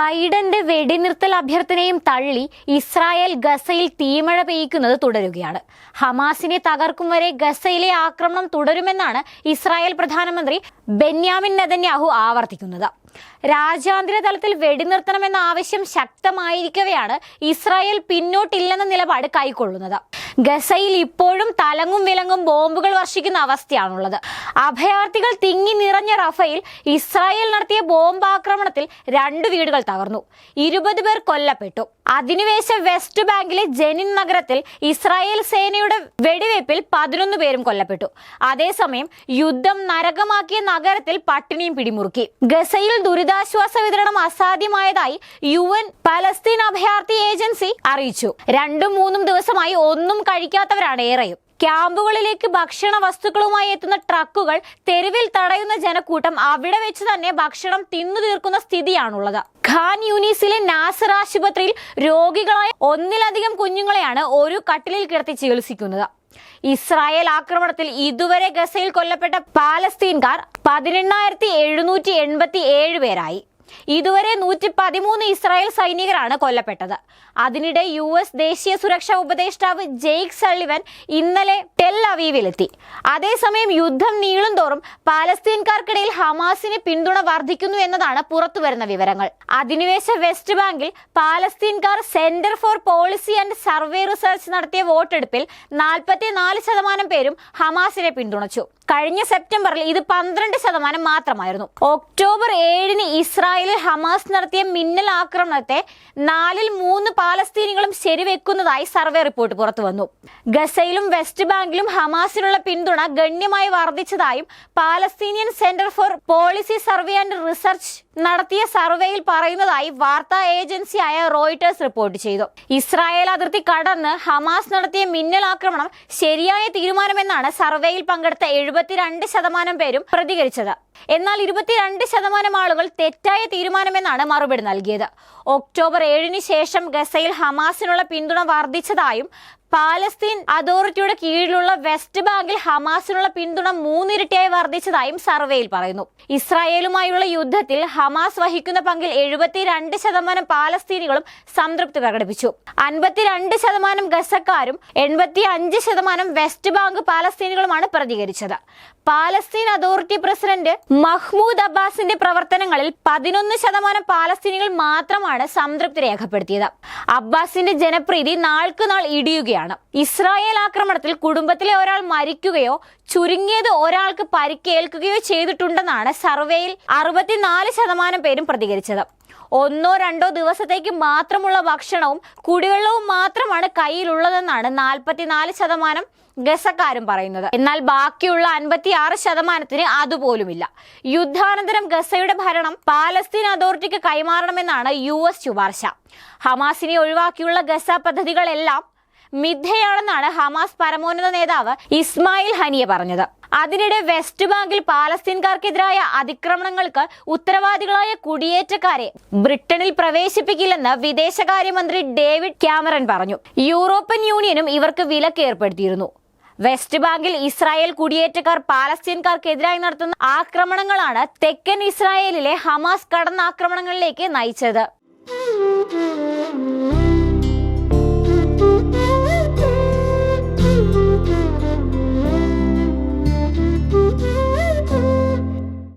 ബൈഡന്റെ വെടിനിർത്തൽ അഭ്യർത്ഥനയും തള്ളി ഇസ്രായേൽ ഗസയിൽ തീമഴ പെയ്യ്ക്കുന്നത് തുടരുകയാണ്. ഹമാസിനെ തകർക്കും വരെ ഗസയിലെ ആക്രമണം തുടരുമെന്നാണ് ഇസ്രായേൽ പ്രധാനമന്ത്രി ബെന്യാമിൻ നെതന്യാഹു ആവർത്തിക്കുന്നത്. രാജ്യാന്തര തലത്തിൽ വെടിനിർത്തണമെന്ന ആവശ്യം ശക്തമായിരിക്കവെയാണ് ഇസ്രായേൽ പിന്നോട്ടില്ലെന്ന നിലപാട് കൈക്കൊള്ളുന്നത്. ഗസയിൽ ഇപ്പോഴും തലങ്ങും വിലങ്ങും ബോംബുകൾ വർഷിക്കുന്ന അവസ്ഥയാണുള്ളത്. അഭയാർത്ഥികൾ തിങ്ങി നിറഞ്ഞ റഫയിൽ ഇസ്രായേൽ നടത്തിയ ബോംബാക്രമണത്തിൽ രണ്ട് വീടുകൾ തകർന്നു. ഇരുപത് പേർ കൊല്ലപ്പെട്ടു. അധിനിവേശ വെസ്റ്റ് ബാങ്കിലെ ജനിൻ നഗരത്തിൽ ഇസ്രായേൽ സേനയുടെ വെടിവയ്പിൽ പതിനൊന്ന് പേരും കൊല്ലപ്പെട്ടു. അതേസമയം യുദ്ധം നരകമാക്കിയ നഗരത്തിൽ പട്ടിണിയും പിടിമുറുക്കി. ഗസയിൽ ദുരിതാശ്വാസ വിതരണം അസാധ്യമായതായി യു എൻ പലസ്തീൻ അഭയാർത്ഥി ഏജൻസി അറിയിച്ചു. രണ്ടും മൂന്നും ദിവസമായി ഒന്നും കഴിക്കാത്തവരാണ് ഏറെയും. ക്യാമ്പുകളിലേക്ക് ഭക്ഷണ വസ്തുക്കളുമായി എത്തുന്ന ട്രക്കുകൾ തെരുവിൽ തടയുന്ന ജനക്കൂട്ടം അവിടെ വെച്ച് തന്നെ ഭക്ഷണം തിന്നു തീർക്കുന്ന സ്ഥിതിയാണുള്ളത്. ഖാൻ യൂനീസിലെ നാസർ ആശുപത്രിയിൽ രോഗികളായ ഒന്നിലധികം കുഞ്ഞുങ്ങളെയാണ് ഒരു കട്ടിലിൽ കിടത്തി ചികിത്സിക്കുന്നത്. ഇസ്രായേൽ ആക്രമണത്തിൽ ഇതുവരെ ഗസയിൽ കൊല്ലപ്പെട്ട പാലസ്തീൻകാർ പതിനെണ്ണായിരത്തി എഴുന്നൂറ്റി എൺപത്തി ഏഴ് പേരായി. ഇതുവരെ നൂറ്റി പതിമൂന്ന് ഇസ്രായേൽ സൈനികരാണ് കൊല്ലപ്പെട്ടത്. അതിനിടെ യു എസ് ദേശീയ സുരക്ഷാ ഉപദേഷ്ടാവ് ജെയ്ക് സള്ളിവൻ ഇന്നലെ ടെൽ അവീവിലെത്തി. അതേസമയം യുദ്ധം നീളും തോറും പാലസ്തീൻകാർക്കിടയിൽ ഹമാസിന് പിന്തുണ വർദ്ധിക്കുന്നു എന്നതാണ് പുറത്തുവരുന്ന വിവരങ്ങൾ. അധിനിവേശ വെസ്റ്റ് ബാങ്കിൽ പാലസ്തീൻകാർ centre for policy and survey research നടത്തിയ വോട്ടെടുപ്പിൽ നാൽപ്പത്തിനാല് ശതമാനം പേരും ഹമാസിനെ പിന്തുണച്ചു. കഴിഞ്ഞ സെപ്റ്റംബറിൽ ഇത് പന്ത്രണ്ട് ശതമാനം മാത്രമായിരുന്നു. ഒക്ടോബർ ഏഴിന് ഇസ്രായേലിൽ ഹമാസ് നടത്തിയ മിന്നൽ ആക്രമണത്തെ നാലിൽ മൂന്ന് പാലസ്തീനികളും ശരിവെക്കുന്നതായി സർവേ റിപ്പോർട്ട് പുറത്തു വന്നു. ഗസയിലും വെസ്റ്റ് ബാങ്കിലും ഹമാസിനുള്ള പിന്തുണ ഗണ്യമായി വർദ്ധിച്ചതായും Palestinian centre for policy survey and research നടത്തിയ സർവേയിൽ പറയുന്നതായി വാർത്താ ഏജൻസിയായ റോയിട്ടേഴ്സ് റിപ്പോർട്ട് ചെയ്തു. ഇസ്രായേൽ അതിർത്തി കടന്ന് ഹമാസ് നടത്തിയ മിന്നൽ ആക്രമണം ശരിയായ തീരുമാനമെന്നാണ് സർവേയിൽ പങ്കെടുത്ത എഴുപത്തിരണ്ട് ശതമാനം പേരും പ്രതികരിച്ചത്. എന്നാൽ ഇരുപത്തിരണ്ട് ശതമാനം ആളുകൾ തെറ്റായ തീരുമാനമെന്നാണ് മറുപടി നൽകിയത്. ഒക്ടോബർ ഏഴിന് ശേഷം ഗസയിൽ ഹമാസിനുള്ള പിന്തുണ വർദ്ധിച്ചതായും പാലസ്തീൻ അതോറിറ്റിയുടെ കീഴിലുള്ള വെസ്റ്റ് ബാങ്കിൽ ഹമാസിനുള്ള പിന്തുണ മൂന്നിരട്ടിയായി വർദ്ധിച്ചതായും സർവേയിൽ പറയുന്നു. ഇസ്രായേലുമായുള്ള യുദ്ധത്തിൽ ഹമാസ് വഹിക്കുന്ന പങ്കിൽ എഴുപത്തിരണ്ട് ശതമാനം പാലസ്തീനികളും സംതൃപ്തി പ്രകടിപ്പിച്ചു. അൻപത്തിരണ്ട് ശതമാനം ഗസക്കാരും എൺപത്തി അഞ്ച് ശതമാനം വെസ്റ്റ് ബാങ്ക് പാലസ്തീനികളുമാണ് പ്രതികരിച്ചത്. പാലസ്തീൻ അതോറിറ്റി പ്രസിഡന്റ് മഹ്മൂദ് അബ്ബാസിന്റെ പ്രവർത്തനങ്ങളിൽ പതിനൊന്ന് ശതമാനം പാലസ്തീനികൾ മാത്രമാണ് സംതൃപ്തി രേഖപ്പെടുത്തിയത്. അബ്ബാസിന്റെ ജനപ്രീതി നാൾക്ക് നാൾ ഇടിയുകയാണ് ഇസ്രായേൽ ആക്രമണത്തിൽ കുടുംബത്തിലെ ഒരാൾ മരിക്കുകയോ ചുരുങ്ങിയത് ഒരാൾക്ക് പരിക്കേൽക്കുകയോ ചെയ്തിട്ടുണ്ടെന്നാണ് സർവേയിൽ അറുപത്തിനാല് ശതമാനം പേരും പ്രതികരിച്ചത്. ഒന്നോ രണ്ടോ ദിവസത്തേക്ക് മാത്രമുള്ള ഭക്ഷണവും കുടിവെള്ളവും മാത്രമാണ് കയ്യിലുള്ളതെന്നാണ് നാൽപ്പത്തിനാല് ശതമാനം ഗസക്കാരും പറയുന്നത്. എന്നാൽ ബാക്കിയുള്ള അൻപത്തി ആറ് ശതമാനത്തിന് അതുപോലുമില്ല. യുദ്ധാനന്തരം ഗസയുടെ ഭരണം പാലസ്തീൻ അതോറിറ്റിക്ക് കൈമാറണമെന്നാണ് യു എസ് ശുപാർശ. ഹമാസിനെ ഒഴിവാക്കിയുള്ള ഗസ പദ്ധതികളെല്ലാം മിഥ്യയാണെന്നാണ് ഹമാസ് പരമോന്നത നേതാവ് ഇസ്മായിൽ ഹനിയ പറഞ്ഞത്. അതിനിടെ വെസ്റ്റ് ബാങ്കിൽ പാലസ്തീൻകാർക്കെതിരായ അതിക്രമണങ്ങൾക്ക് ഉത്തരവാദികളായ കുടിയേറ്റക്കാരെ ബ്രിട്ടനിൽ പ്രവേശിപ്പിക്കില്ലെന്ന് വിദേശകാര്യമന്ത്രി ഡേവിഡ് ക്യാമറൻ പറഞ്ഞു. യൂറോപ്യൻ യൂണിയനും ഇവർക്ക് വിലക്ക് ഏർപ്പെടുത്തിയിരുന്നു. വെസ്റ്റ് ബാങ്കിൽ ഇസ്രായേൽ കുടിയേറ്റക്കാർ പാലസ്തീൻകാർക്കെതിരായി നടത്തുന്ന ആക്രമണങ്ങളാണ് തെക്കൻ ഇസ്രായേലിലെ ഹമാസ് കടന്നാക്രമണങ്ങളിലേക്ക് നയിച്ചത്.